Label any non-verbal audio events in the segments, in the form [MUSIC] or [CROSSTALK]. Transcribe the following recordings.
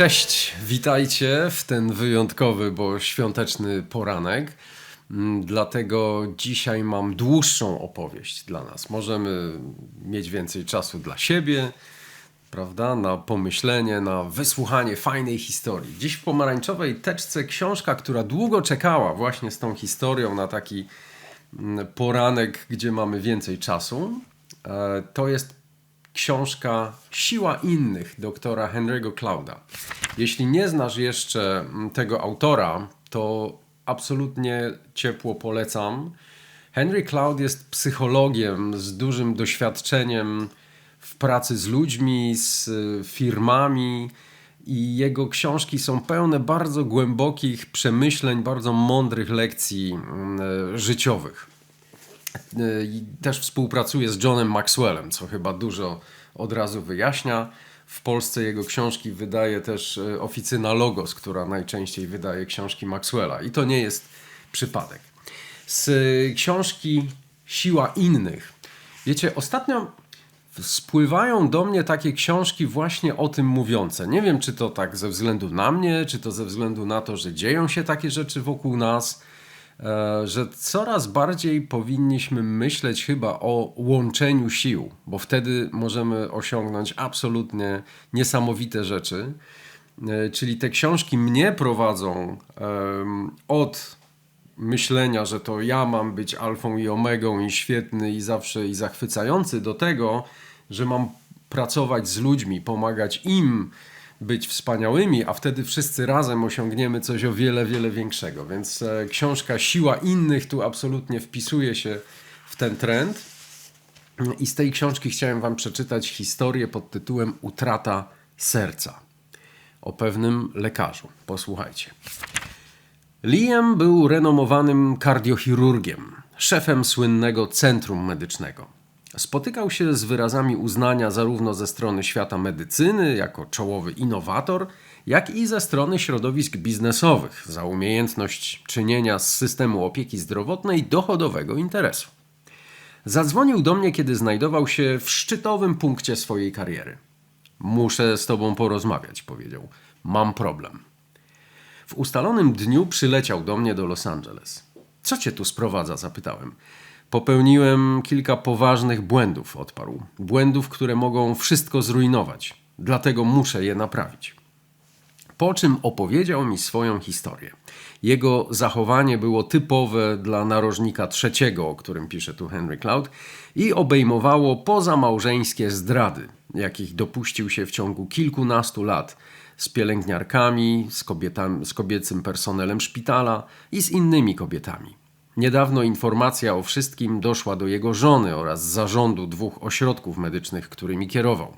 Cześć, witajcie w ten wyjątkowy, bo świąteczny poranek. Mm, Dlatego dzisiaj mam dłuższą opowieść dla nas. Możemy mieć więcej czasu dla siebie, prawda? Na pomyślenie, na wysłuchanie fajnej historii. Dziś w pomarańczowej teczce książka, która długo czekała właśnie z tą historią na taki mm, poranek, gdzie mamy więcej czasu. E, To jest książka Siła innych doktora Henry'ego Clouda. Jeśli nie znasz jeszcze mm, tego autora, to absolutnie ciepło polecam. Henry Cloud jest psychologiem z dużym doświadczeniem w pracy z ludźmi, z y, firmami i jego książki są pełne bardzo głębokich przemyśleń, bardzo mądrych lekcji mm, y, życiowych. I też współpracuje z Johnem Maxwellem, co chyba dużo od razu wyjaśnia. W Polsce jego książki wydaje też y, oficyna Logos, która najczęściej wydaje książki Maxwella. I to nie jest przypadek. Z y, książki Siła innych. Wiecie, ostatnio spływają do mnie takie książki właśnie o tym mówiące. Nie wiem, czy to tak ze względu na mnie, czy to ze względu na to, że dzieją się takie rzeczy wokół nas e, że coraz bardziej powinniśmy myśleć chyba o łączeniu sił, bo wtedy możemy osiągnąć absolutnie niesamowite rzeczy. E, Czyli te książki mnie prowadzą od myślenia, że to ja mam być alfą i omegą i świetny i zawsze i zachwycający do tego, że mam pracować z ludźmi, pomagać im być wspaniałymi, a wtedy wszyscy razem osiągniemy coś o wiele, wiele większego. Więc e, książka Siła innych tu absolutnie wpisuje się w ten trend. I z tej książki chciałem Wam przeczytać historię pod tytułem Utrata serca o pewnym lekarzu. Posłuchajcie. Liam był renomowanym kardiochirurgiem, szefem słynnego centrum medycznego. Spotykał się z wyrazami uznania zarówno ze strony świata medycyny jako czołowy innowator, jak i ze strony środowisk biznesowych za umiejętność czynienia z systemu opieki zdrowotnej dochodowego interesu. Zadzwonił do mnie, kiedy znajdował się w szczytowym punkcie swojej kariery. Muszę z tobą porozmawiać, powiedział. Mam problem. W ustalonym dniu przyleciał do mnie do Los Angeles. Co cię tu sprowadza? zapytałem. Popełniłem kilka poważnych błędów, odparł. Błędów, które mogą wszystko zrujnować. Dlatego muszę je naprawić. Po czym opowiedział mi swoją historię. Jego zachowanie było typowe dla narożnika trzeciego, o którym pisze tu Henry Cloud, i obejmowało pozamałżeńskie zdrady, jakich dopuścił się w ciągu kilkunastu lat z pielęgniarkami, z, kobietami, z kobiecym personelem szpitala i z innymi kobietami. Niedawno informacja o wszystkim doszła do jego żony oraz zarządu dwóch ośrodków medycznych, którymi kierował.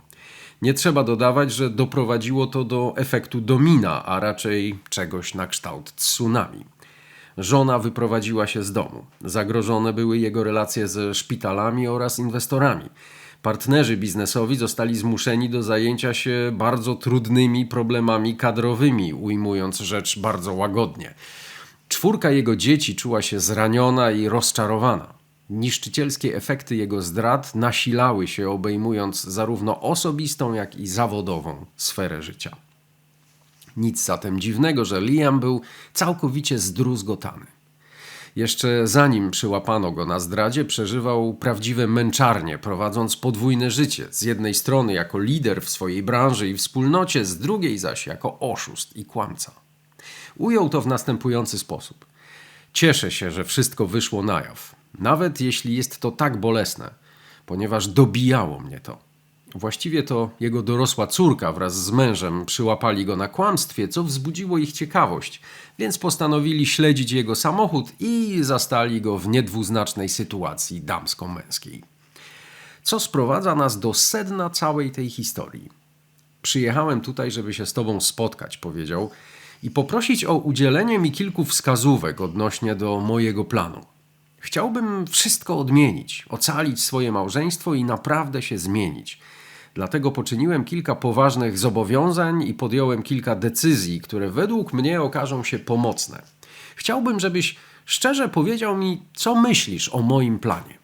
Nie trzeba dodawać, że doprowadziło to do efektu domina, a raczej czegoś na kształt tsunami. Żona wyprowadziła się z domu. Zagrożone były jego relacje ze szpitalami oraz inwestorami. Partnerzy biznesowi zostali zmuszeni do zajęcia się bardzo trudnymi problemami kadrowymi, ujmując rzecz bardzo łagodnie. Czwórka jego dzieci czuła się zraniona i rozczarowana. Niszczycielskie efekty jego zdrad nasilały się, obejmując zarówno osobistą, jak i zawodową sferę życia. Nic zatem dziwnego, że Liam był całkowicie zdruzgotany. Jeszcze zanim przyłapano go na zdradzie, przeżywał prawdziwe męczarnie, prowadząc podwójne życie. Z jednej strony jako lider w swojej branży i wspólnocie, z drugiej zaś jako oszust i kłamca. Ujął to w następujący sposób. Cieszę się, że wszystko wyszło na jaw, nawet jeśli jest to tak bolesne, ponieważ dobijało mnie to. Właściwie to jego dorosła córka wraz z mężem przyłapali go na kłamstwie, co wzbudziło ich ciekawość, więc postanowili śledzić jego samochód i zastali go w niedwuznacznej sytuacji damsko-męskiej. Co sprowadza nas do sedna całej tej historii. Przyjechałem tutaj, żeby się z tobą spotkać, powiedział, i poprosić o udzielenie mi kilku wskazówek odnośnie do mojego planu. Chciałbym wszystko odmienić, ocalić swoje małżeństwo i naprawdę się zmienić. Dlatego poczyniłem kilka poważnych zobowiązań i podjąłem kilka decyzji, które według mnie okażą się pomocne. Chciałbym, żebyś szczerze powiedział mi, co myślisz o moim planie.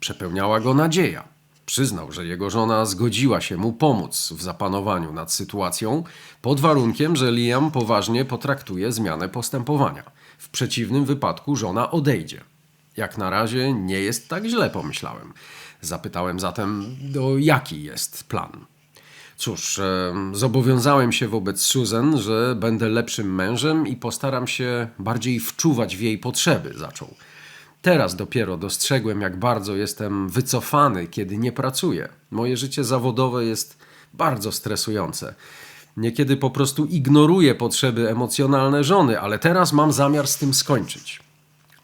Przepełniała go nadzieja. Przyznał, że jego żona zgodziła się mu pomóc w zapanowaniu nad sytuacją, pod warunkiem, że Liam poważnie potraktuje zmianę postępowania. W przeciwnym wypadku żona odejdzie. Jak na razie nie jest tak źle, pomyślałem. Zapytałem zatem, do jaki jest plan. Cóż, e, zobowiązałem się wobec Susan, że będę lepszym mężem i postaram się bardziej wczuwać w jej potrzeby, zaczął. Teraz dopiero dostrzegłem, jak bardzo jestem wycofany, kiedy nie pracuję. Moje życie zawodowe jest bardzo stresujące. Niekiedy po prostu ignoruję potrzeby emocjonalne żony, ale teraz mam zamiar z tym skończyć.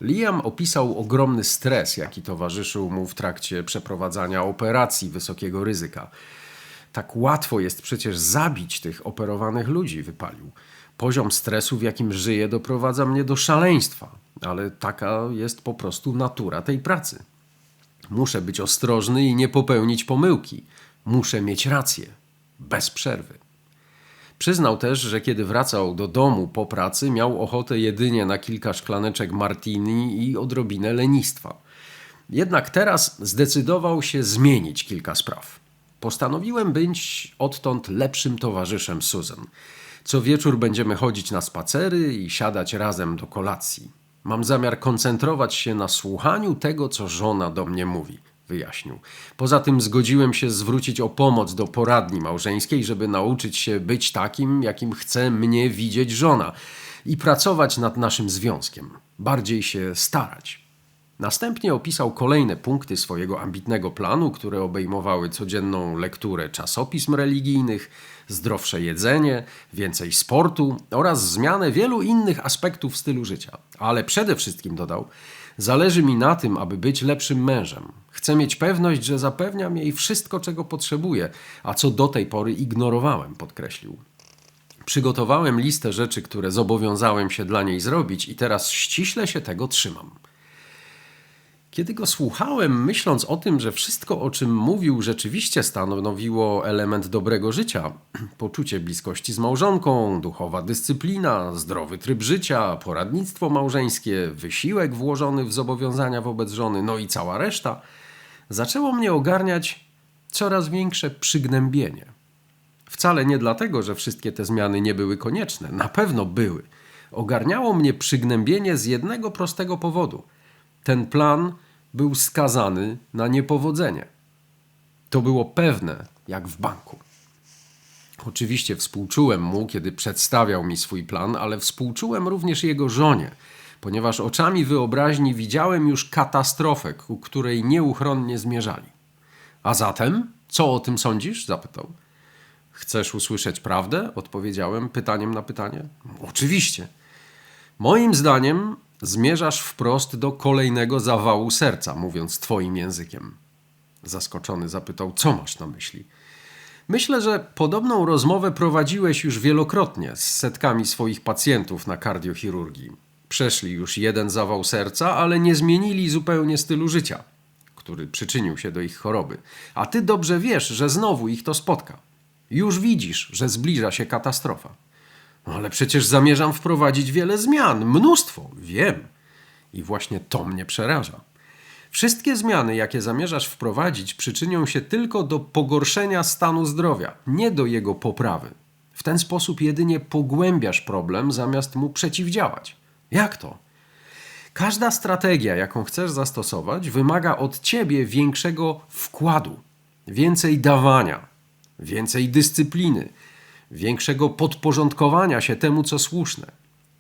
Liam opisał ogromny stres, jaki towarzyszył mu w trakcie przeprowadzania operacji wysokiego ryzyka. Tak łatwo jest przecież zabić tych operowanych ludzi, wypalił. Poziom stresu, w jakim żyję, doprowadza mnie do szaleństwa, ale taka jest po prostu natura tej pracy. Muszę być ostrożny i nie popełnić pomyłki. Muszę mieć rację, bez przerwy. Przyznał też, że kiedy wracał do domu po pracy, miał ochotę jedynie na kilka szklaneczek martini i odrobinę lenistwa. Jednak teraz zdecydował się zmienić kilka spraw. Postanowiłem być odtąd lepszym towarzyszem Susan. Co wieczór będziemy chodzić na spacery i siadać razem do kolacji. Mam zamiar koncentrować się na słuchaniu tego, co żona do mnie mówi, wyjaśnił. Poza tym zgodziłem się zwrócić o pomoc do poradni małżeńskiej, żeby nauczyć się być takim, jakim chce mnie widzieć żona i pracować nad naszym związkiem, bardziej się starać. Następnie opisał kolejne punkty swojego ambitnego planu, które obejmowały codzienną lekturę czasopism religijnych, zdrowsze jedzenie, więcej sportu oraz zmianę wielu innych aspektów stylu życia. Ale przede wszystkim dodał: Zależy mi na tym, aby być lepszym mężem. Chcę mieć pewność, że zapewniam jej wszystko, czego potrzebuję, a co do tej pory ignorowałem, podkreślił. Przygotowałem listę rzeczy, które zobowiązałem się dla niej zrobić, i teraz ściśle się tego trzymam. Kiedy go słuchałem, myśląc o tym, że wszystko, o czym mówił, rzeczywiście stanowiło element dobrego życia [CLEARS THROAT] poczucie bliskości z małżonką, duchowa dyscyplina, zdrowy tryb życia, poradnictwo małżeńskie, wysiłek włożony w zobowiązania wobec żony, no i cała reszta, zaczęło mnie ogarniać coraz większe przygnębienie. Wcale nie dlatego, że wszystkie te zmiany nie były konieczne, na pewno były. Ogarniało mnie przygnębienie z jednego prostego powodu – ten plan był skazany na niepowodzenie. To było pewne, jak w banku. Oczywiście współczułem mu, kiedy przedstawiał mi swój plan, ale współczułem również jego żonie, ponieważ oczami wyobraźni widziałem już katastrofę, ku której nieuchronnie zmierzali. A zatem, co o tym sądzisz? zapytał. Chcesz usłyszeć prawdę? Odpowiedziałem pytaniem na pytanie. Oczywiście. Moim zdaniem Zmierzasz wprost do kolejnego zawału serca, mówiąc twoim językiem. Zaskoczony zapytał, co masz na myśli? Myślę, że podobną rozmowę prowadziłeś już wielokrotnie z setkami swoich pacjentów na kardiochirurgii. Przeszli już jeden zawał serca, ale nie zmienili zupełnie stylu życia, który przyczynił się do ich choroby. A ty dobrze wiesz, że znowu ich to spotka. Już widzisz, że zbliża się katastrofa. Ale przecież zamierzam wprowadzić wiele zmian, mnóstwo, wiem. I właśnie to mnie przeraża. Wszystkie zmiany, jakie zamierzasz wprowadzić, przyczynią się tylko do pogorszenia stanu zdrowia, nie do jego poprawy. W ten sposób jedynie pogłębiasz problem, zamiast mu przeciwdziałać. Jak to? Każda strategia, jaką chcesz zastosować, wymaga od ciebie większego wkładu, więcej dawania, więcej dyscypliny, większego podporządkowania się temu, co słuszne,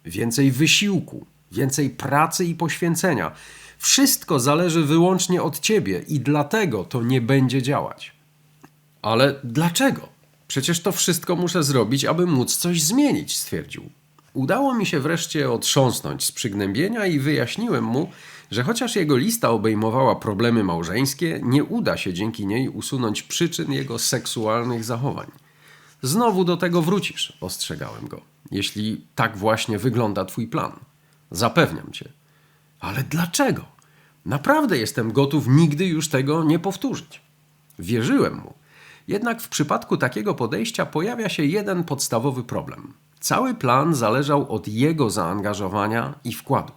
więcej wysiłku, więcej pracy i poświęcenia. Wszystko zależy wyłącznie od ciebie i dlatego to nie będzie działać. Ale dlaczego? Przecież to wszystko muszę zrobić, aby móc coś zmienić, stwierdził. Udało mi się wreszcie otrząsnąć z przygnębienia i wyjaśniłem mu, że chociaż jego lista obejmowała problemy małżeńskie, nie uda się dzięki niej usunąć przyczyn jego seksualnych zachowań. Znowu do tego wrócisz, ostrzegałem go, jeśli tak właśnie wygląda twój plan. Zapewniam cię. Ale dlaczego? Naprawdę jestem gotów nigdy już tego nie powtórzyć. Wierzyłem mu. Jednak w przypadku takiego podejścia pojawia się jeden podstawowy problem. Cały plan zależał od jego zaangażowania i wkładu.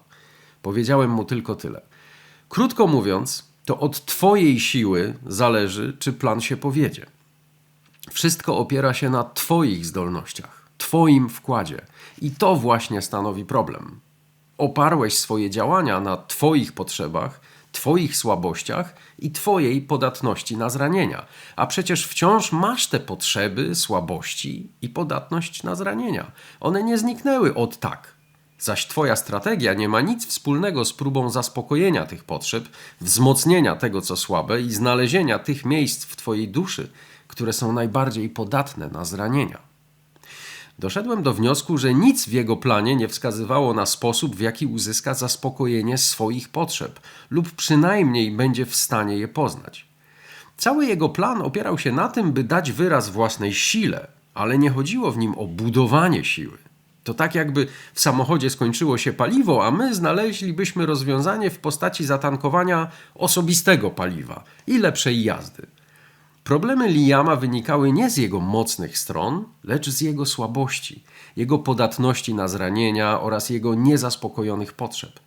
Powiedziałem mu tylko tyle. Krótko mówiąc, To od Twojej siły zależy, czy plan się powiedzie. Wszystko opiera się na Twoich zdolnościach, Twoim wkładzie. I to właśnie stanowi problem. Oparłeś swoje działania na Twoich potrzebach, Twoich słabościach i Twojej podatności na zranienia. A przecież wciąż masz te potrzeby, słabości i podatność na zranienia. One nie zniknęły od tak. Zaś Twoja strategia nie ma nic wspólnego z próbą zaspokojenia tych potrzeb, wzmocnienia tego, co słabe i znalezienia tych miejsc w Twojej duszy, które są najbardziej podatne na zranienia. Doszedłem do wniosku, że nic w jego planie nie wskazywało na sposób, w jaki uzyska zaspokojenie swoich potrzeb, lub przynajmniej będzie w stanie je poznać. Cały jego plan opierał się na tym, by dać wyraz własnej sile, ale nie chodziło w nim o budowanie siły. To tak jakby w samochodzie skończyło się paliwo, a my znaleźlibyśmy rozwiązanie w postaci zatankowania osobistego paliwa i lepszej jazdy. Problemy Liama wynikały nie z jego mocnych stron, lecz z jego słabości, jego podatności na zranienia oraz jego niezaspokojonych potrzeb.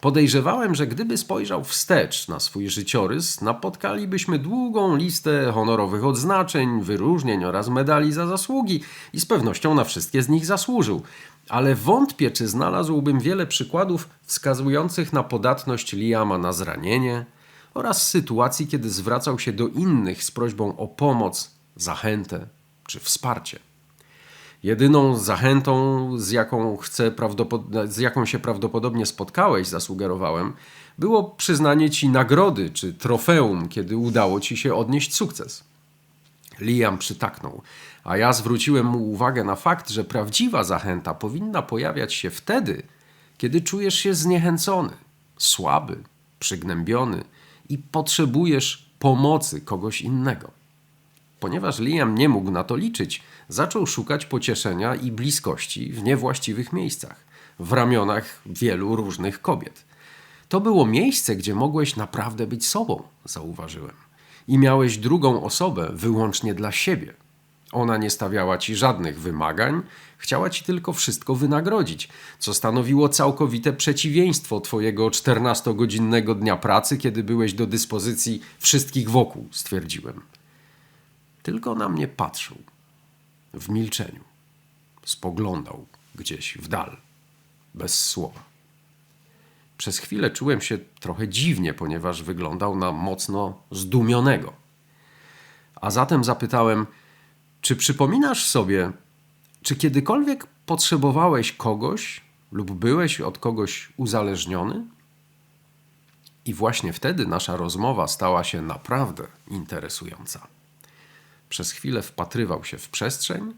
Podejrzewałem, że gdyby spojrzał wstecz na swój życiorys, napotkalibyśmy długą listę honorowych odznaczeń, wyróżnień oraz medali za zasługi i z pewnością na wszystkie z nich zasłużył. Ale wątpię, czy znalazłbym wiele przykładów wskazujących na podatność Liama na zranienie, oraz sytuacji, kiedy zwracał się do innych z prośbą o pomoc, zachętę czy wsparcie. Jedyną zachętą, z jaką, chcę z jaką się prawdopodobnie spotkałeś, zasugerowałem, było przyznanie ci nagrody czy trofeum, kiedy udało ci się odnieść sukces. Liam przytaknął, a ja zwróciłem mu uwagę na fakt, że prawdziwa zachęta powinna pojawiać się wtedy, kiedy czujesz się zniechęcony, słaby, przygnębiony i potrzebujesz pomocy kogoś innego. Ponieważ Liam nie mógł na to liczyć, zaczął szukać pocieszenia i bliskości w niewłaściwych miejscach, w ramionach wielu różnych kobiet. To było miejsce, gdzie mogłeś naprawdę być sobą, zauważyłem. I miałeś drugą osobę wyłącznie dla siebie. Ona nie stawiała ci żadnych wymagań, chciała ci tylko wszystko wynagrodzić, co stanowiło całkowite przeciwieństwo twojego 14-godzinnego dnia pracy, kiedy byłeś do dyspozycji wszystkich wokół, stwierdziłem. Tylko na mnie patrzył, w milczeniu. Spoglądał gdzieś w dal, bez słowa. Przez chwilę czułem się trochę dziwnie, ponieważ wyglądał na mocno zdumionego. A zatem zapytałem – czy przypominasz sobie, czy kiedykolwiek potrzebowałeś kogoś lub byłeś od kogoś uzależniony? I właśnie wtedy nasza rozmowa stała się naprawdę interesująca. Przez chwilę wpatrywał się w przestrzeń,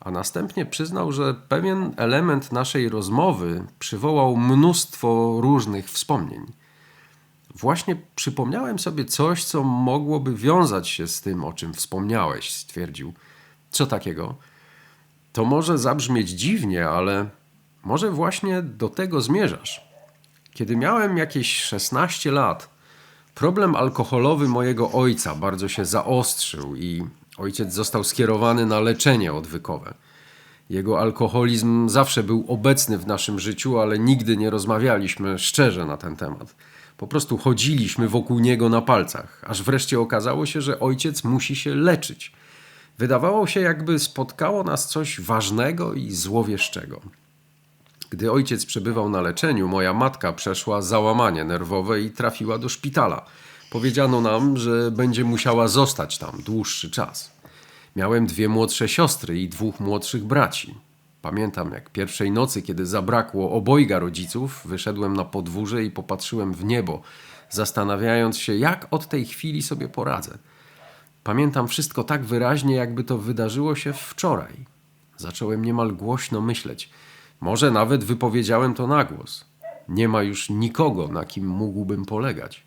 a następnie przyznał, że pewien element naszej rozmowy przywołał mnóstwo różnych wspomnień. Właśnie przypomniałem sobie coś, co mogłoby wiązać się z tym, o czym wspomniałeś, stwierdził co takiego? To może zabrzmieć dziwnie, ale może właśnie do tego zmierzasz. Kiedy miałem jakieś 16 lat, problem alkoholowy mojego ojca bardzo się zaostrzył i ojciec został skierowany na leczenie odwykowe. Jego alkoholizm zawsze był obecny w naszym życiu, ale nigdy nie rozmawialiśmy szczerze na ten temat. Po prostu chodziliśmy wokół niego na palcach, aż wreszcie okazało się, że ojciec musi się leczyć. Wydawało się, jakby spotkało nas coś ważnego i złowieszczego. Gdy ojciec przebywał na leczeniu, moja matka przeszła załamanie nerwowe i trafiła do szpitala. Powiedziano nam, że będzie musiała zostać tam dłuższy czas. Miałem dwie młodsze siostry i dwóch młodszych braci. Pamiętam, jak pierwszej nocy, kiedy zabrakło obojga rodziców, wyszedłem na podwórze i popatrzyłem w niebo, zastanawiając się, jak od tej chwili sobie poradzę. Pamiętam wszystko tak wyraźnie, jakby to wydarzyło się wczoraj. Zacząłem niemal głośno myśleć. Może nawet wypowiedziałem to na głos. Nie ma już nikogo, na kim mógłbym polegać.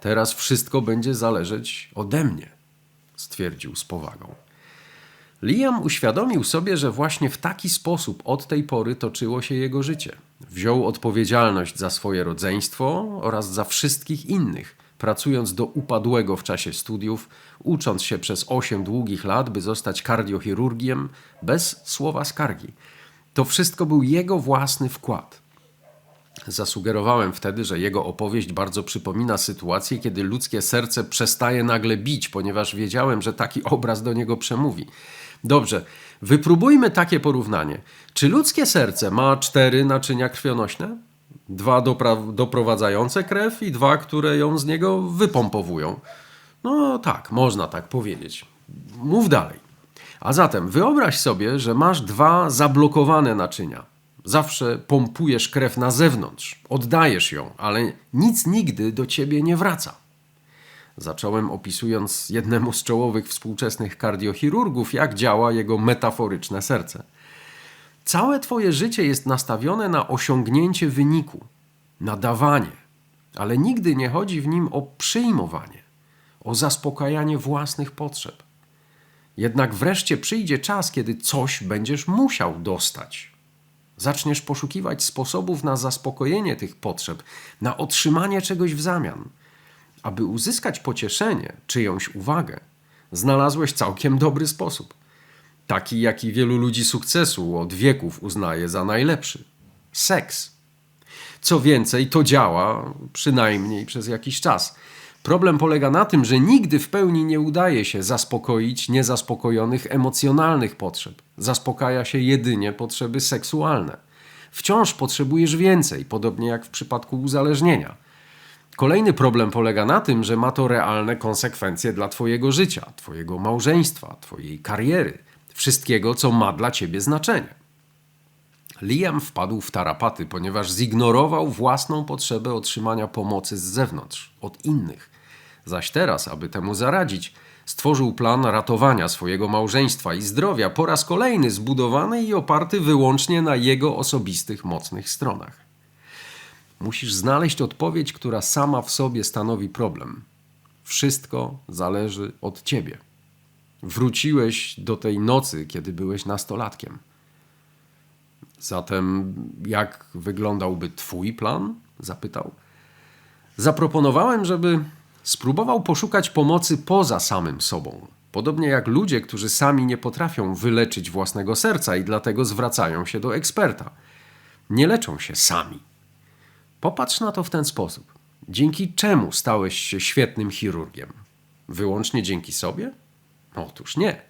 Teraz wszystko będzie zależeć ode mnie, stwierdził z powagą. Liam uświadomił sobie, że właśnie w taki sposób od tej pory toczyło się jego życie. Wziął odpowiedzialność za swoje rodzeństwo oraz za wszystkich innych pracując do upadłego w czasie studiów, ucząc się przez 8 długich lat, by zostać kardiochirurgiem, bez słowa skargi. To wszystko był jego własny wkład. Zasugerowałem wtedy, że jego opowieść bardzo przypomina sytuację, kiedy ludzkie serce przestaje nagle bić, ponieważ wiedziałem, że taki obraz do niego przemówi. Dobrze, wypróbujmy takie porównanie. Czy ludzkie serce ma cztery naczynia krwionośne? Dwa doprowadzające krew i dwa, które ją z niego wypompowują. No tak, można tak powiedzieć. Mów dalej. A zatem wyobraź sobie, że masz dwa zablokowane naczynia. Zawsze pompujesz krew na zewnątrz, oddajesz ją, ale nic nigdy do ciebie nie wraca. Zacząłem opisując jednemu z czołowych współczesnych kardiochirurgów, jak działa jego metaforyczne serce. Całe twoje życie jest nastawione na osiągnięcie wyniku, na dawanie, ale nigdy nie chodzi w nim o przyjmowanie, o zaspokajanie własnych potrzeb. Jednak wreszcie przyjdzie czas, kiedy coś będziesz musiał dostać. Zaczniesz poszukiwać sposobów na zaspokojenie tych potrzeb, na otrzymanie czegoś w zamian. Aby uzyskać pocieszenie, czyjąś uwagę, znalazłeś całkiem dobry sposób. Taki, jaki wielu ludzi sukcesu od wieków uznaje za najlepszy seks. Co więcej, to działa przynajmniej przez jakiś czas. Problem polega na tym, że nigdy w pełni nie udaje się zaspokoić niezaspokojonych emocjonalnych potrzeb. Zaspokaja się jedynie potrzeby seksualne. Wciąż potrzebujesz więcej, podobnie jak w przypadku uzależnienia. Kolejny problem polega na tym, że ma to realne konsekwencje dla Twojego życia, Twojego małżeństwa, Twojej kariery, wszystkiego, co ma dla Ciebie znaczenie. Liam wpadł w tarapaty, ponieważ zignorował własną potrzebę otrzymania pomocy z zewnątrz, od innych. Zaś teraz, aby temu zaradzić, stworzył plan ratowania swojego małżeństwa i zdrowia, po raz kolejny zbudowany i oparty wyłącznie na jego osobistych mocnych stronach. Musisz znaleźć odpowiedź, która sama w sobie stanowi problem. Wszystko zależy od ciebie. Wróciłeś do tej nocy, kiedy byłeś nastolatkiem. Zatem, jak wyglądałby Twój plan? zapytał. Zaproponowałem, żeby spróbował poszukać pomocy poza samym sobą. Podobnie jak ludzie, którzy sami nie potrafią wyleczyć własnego serca i dlatego zwracają się do eksperta. Nie leczą się sami. Popatrz na to w ten sposób. Dzięki czemu stałeś się świetnym chirurgiem? Wyłącznie dzięki sobie? Otóż nie.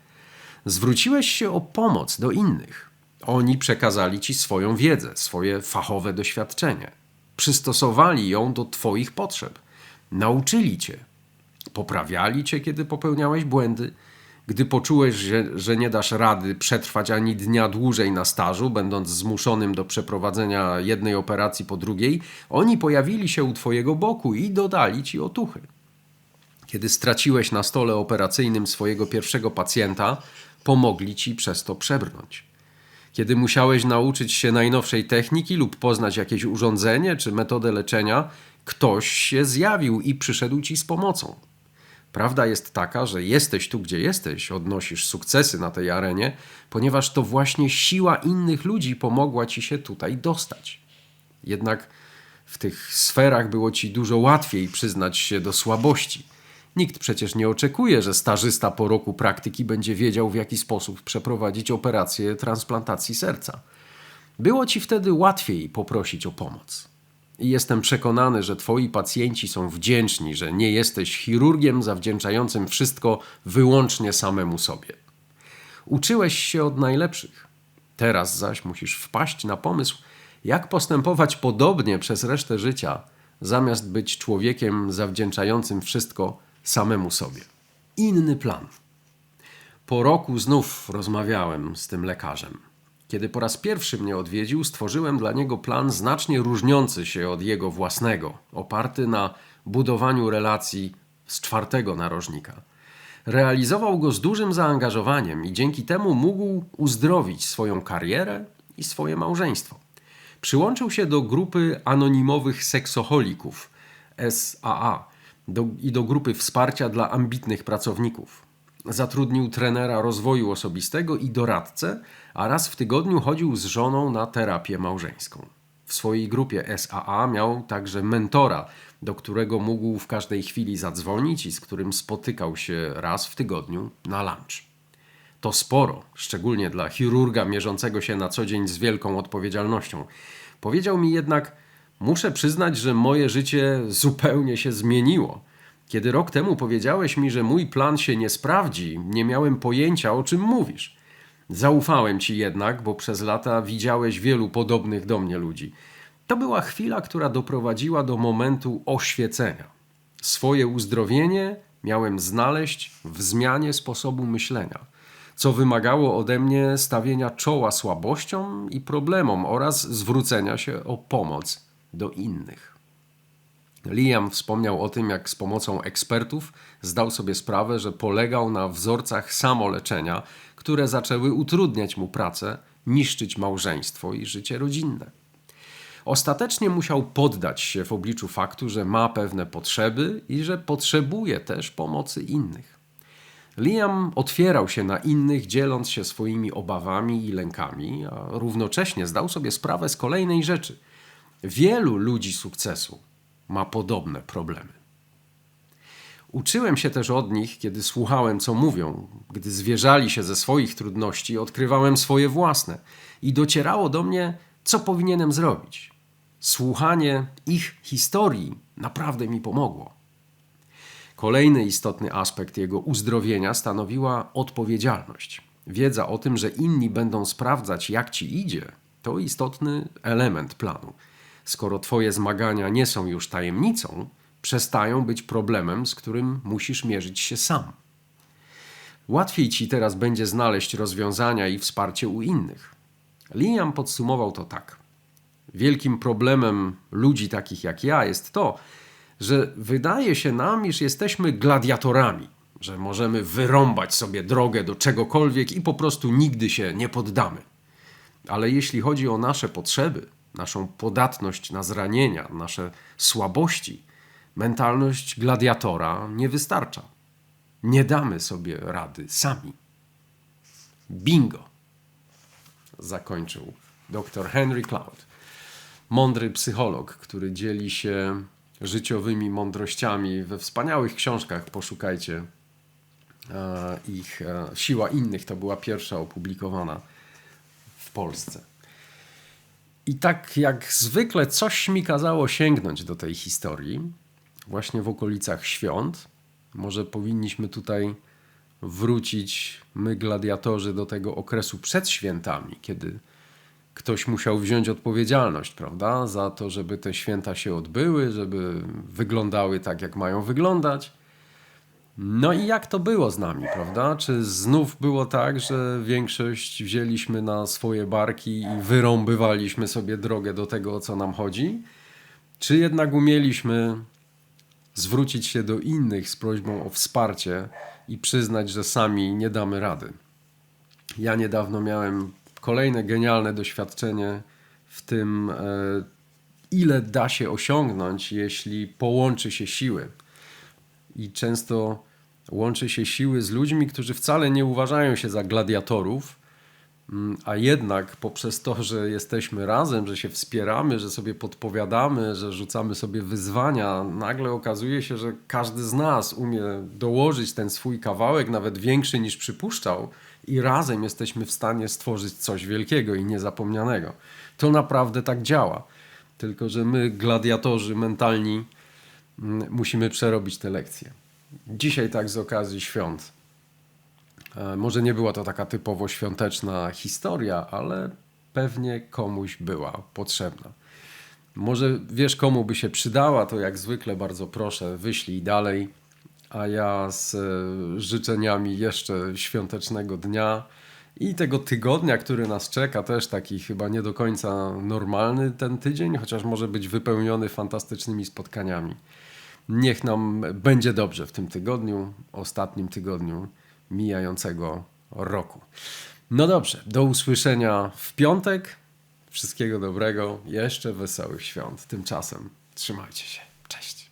Zwróciłeś się o pomoc do innych. Oni przekazali ci swoją wiedzę, swoje fachowe doświadczenie. Przystosowali ją do Twoich potrzeb. Nauczyli cię. Poprawiali cię, kiedy popełniałeś błędy. Gdy poczułeś, że, że nie dasz rady przetrwać ani dnia dłużej na stażu, będąc zmuszonym do przeprowadzenia jednej operacji po drugiej, oni pojawili się u Twojego boku i dodali ci otuchy. Kiedy straciłeś na stole operacyjnym swojego pierwszego pacjenta, pomogli ci przez to przebrnąć. Kiedy musiałeś nauczyć się najnowszej techniki lub poznać jakieś urządzenie czy metodę leczenia, ktoś się zjawił i przyszedł ci z pomocą. Prawda jest taka, że jesteś tu, gdzie jesteś, odnosisz sukcesy na tej arenie, ponieważ to właśnie siła innych ludzi pomogła ci się tutaj dostać. Jednak w tych sferach było ci dużo łatwiej przyznać się do słabości. Nikt przecież nie oczekuje, że stażysta po roku praktyki będzie wiedział, w jaki sposób przeprowadzić operację transplantacji serca. Było ci wtedy łatwiej poprosić o pomoc. I jestem przekonany, że Twoi pacjenci są wdzięczni, że nie jesteś chirurgiem zawdzięczającym wszystko wyłącznie samemu sobie. Uczyłeś się od najlepszych. Teraz zaś musisz wpaść na pomysł, jak postępować podobnie przez resztę życia, zamiast być człowiekiem zawdzięczającym wszystko samemu sobie. Inny plan. Po roku znów rozmawiałem z tym lekarzem. Kiedy po raz pierwszy mnie odwiedził, stworzyłem dla niego plan znacznie różniący się od jego własnego, oparty na budowaniu relacji z czwartego narożnika. Realizował go z dużym zaangażowaniem i dzięki temu mógł uzdrowić swoją karierę i swoje małżeństwo. Przyłączył się do grupy anonimowych seksoholików SAA do, i do grupy wsparcia dla ambitnych pracowników. Zatrudnił trenera rozwoju osobistego i doradcę, a raz w tygodniu chodził z żoną na terapię małżeńską. W swojej grupie SAA miał także mentora, do którego mógł w każdej chwili zadzwonić i z którym spotykał się raz w tygodniu na lunch. To sporo, szczególnie dla chirurga mierzącego się na co dzień z wielką odpowiedzialnością. Powiedział mi jednak: Muszę przyznać, że moje życie zupełnie się zmieniło. Kiedy rok temu powiedziałeś mi, że mój plan się nie sprawdzi, nie miałem pojęcia o czym mówisz. Zaufałem ci jednak, bo przez lata widziałeś wielu podobnych do mnie ludzi. To była chwila, która doprowadziła do momentu oświecenia. Swoje uzdrowienie miałem znaleźć w zmianie sposobu myślenia, co wymagało ode mnie stawienia czoła słabościom i problemom oraz zwrócenia się o pomoc do innych. Liam wspomniał o tym, jak z pomocą ekspertów zdał sobie sprawę, że polegał na wzorcach samoleczenia, które zaczęły utrudniać mu pracę, niszczyć małżeństwo i życie rodzinne. Ostatecznie musiał poddać się w obliczu faktu, że ma pewne potrzeby i że potrzebuje też pomocy innych. Liam otwierał się na innych, dzieląc się swoimi obawami i lękami, a równocześnie zdał sobie sprawę z kolejnej rzeczy. Wielu ludzi sukcesu ma podobne problemy. Uczyłem się też od nich, kiedy słuchałem, co mówią, gdy zwierzali się ze swoich trudności, odkrywałem swoje własne i docierało do mnie, co powinienem zrobić. Słuchanie ich historii naprawdę mi pomogło. Kolejny istotny aspekt jego uzdrowienia stanowiła odpowiedzialność. Wiedza o tym, że inni będą sprawdzać, jak ci idzie, to istotny element planu. Skoro twoje zmagania nie są już tajemnicą, przestają być problemem, z którym musisz mierzyć się sam. Łatwiej ci teraz będzie znaleźć rozwiązania i wsparcie u innych. Liam podsumował to tak. Wielkim problemem ludzi takich jak ja jest to, że wydaje się nam, iż jesteśmy gladiatorami, że możemy wyrąbać sobie drogę do czegokolwiek i po prostu nigdy się nie poddamy. Ale jeśli chodzi o nasze potrzeby, naszą podatność na zranienia, nasze słabości, mentalność gladiatora nie wystarcza. Nie damy sobie rady sami. Bingo! Zakończył dr Henry Cloud. Mądry psycholog, który dzieli się życiowymi mądrościami we wspaniałych książkach. Poszukajcie e, ich. E, Siła innych to była pierwsza opublikowana w Polsce. I tak jak zwykle coś mi kazało sięgnąć do tej historii, właśnie w okolicach świąt. Może powinniśmy tutaj wrócić, my gladiatorzy, do tego okresu przed świętami, kiedy ktoś musiał wziąć odpowiedzialność, prawda, za to, żeby te święta się odbyły, żeby wyglądały tak, jak mają wyglądać. No i jak to było z nami, prawda? Czy znów było tak, że większość wzięliśmy na swoje barki i wyrąbywaliśmy sobie drogę do tego, o co nam chodzi? Czy jednak umieliśmy zwrócić się do innych z prośbą o wsparcie i przyznać, że sami nie damy rady? Ja niedawno miałem kolejne genialne doświadczenie w tym, e, ile da się osiągnąć, jeśli połączy się siły. I często łączy się siły z ludźmi, którzy wcale nie uważają się za gladiatorów, mm, a jednak poprzez to, że jesteśmy razem, że się wspieramy, że sobie podpowiadamy, że rzucamy sobie wyzwania, nagle okazuje się, że każdy z nas umie dołożyć ten swój kawałek, nawet większy niż przypuszczał, i razem jesteśmy w stanie stworzyć coś wielkiego i niezapomnianego. To naprawdę tak działa. Tylko, że my, gladiatorzy mentalni, musimy przerobić te lekcje. Dzisiaj, tak z okazji świąt, e, może nie była to taka typowo świąteczna historia, ale pewnie komuś była potrzebna. Może wiesz, komu by się przydała, to jak zwykle bardzo proszę, wyślij dalej a ja z e, życzeniami jeszcze świątecznego dnia i tego tygodnia, który nas czeka, też taki chyba nie do końca normalny ten tydzień, chociaż może być wypełniony fantastycznymi spotkaniami. Niech nam będzie dobrze w tym tygodniu, ostatnim tygodniu mijającego roku. No dobrze, do usłyszenia w piątek. Wszystkiego dobrego, jeszcze wesołych świąt. Tymczasem trzymajcie się. Cześć.